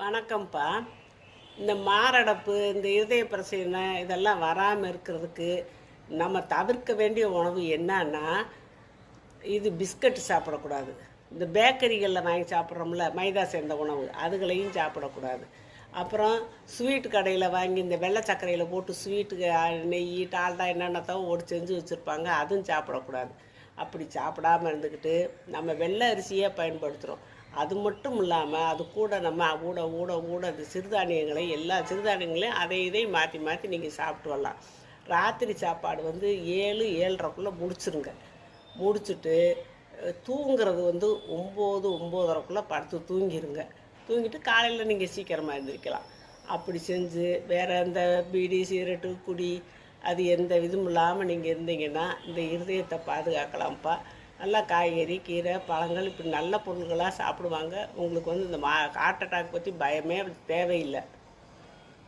வணக்கம்ப்பா. இந்த மாரடைப்பு இந்த இருதய பிரச்சனை இதெல்லாம் வராமல் இருக்கிறதுக்கு நம்ம தவிர்க்க வேண்டிய உணவு என்னன்னா இது பிஸ்கட் சாப்பிடக்கூடாது. இந்த பேக்கரிகளில் வாங்கி சாப்பிட்றோம்ல மைதா சேர்ந்த உணவு அதுகளையும் சாப்பிடக்கூடாது. அப்புறம் ஸ்வீட் கடையில் வாங்கி இந்த வெள்ளை சர்க்கரையில் போட்டு ஸ்வீட்டுக்கு நெய் டால்டா என்னென்னத்தோ ஓடி செஞ்சு வச்சுருப்பாங்க அதுவும் சாப்பிடக்கூடாது. அப்படி சாப்பிடாம இருந்துக்கிட்டு நம்ம வெள்ளை அரிசியே பயன்படுத்துகிறோம் அது மட்டும் இல்லாமல் அது கூட நம்ம ஊட ஊட ஊட அந்த சிறுதானியங்களை எல்லா சிறுதானியங்களையும் அதை இதையும் மாற்றி மாற்றி நீங்கள் சாப்பிட்டு வரலாம். ராத்திரி சாப்பாடு வந்து ஏழு ஏழரைக்குள்ளே முடிச்சுருங்க. முடிச்சுட்டு தூங்குறது வந்து ஒம்பது ஒம்போதரைக்குள்ளே படுத்து தூங்கிடுங்க தூங்கிட்டு காலையில் நீங்கள் சீக்கிரமாக எழுந்திரிக்கலாம் அப்படி செஞ்சு வேறு எந்த பீடி சிகரெட்டு குடி அது எந்த இதுவும் இல்லாமல் நீங்கள் இருந்தீங்கன்னா இந்த இருதயத்தை பாதுகாக்கலாம்ப்பா. நல்லா காய்கறி கீரை பழங்கள் இப்படி நல்ல பொருள்களாக சாப்பிடுவாங்க. உங்களுக்கு வந்து இந்த மா ஹார்ட் அட்டாக் பற்றி பயமே தேவையில்லை.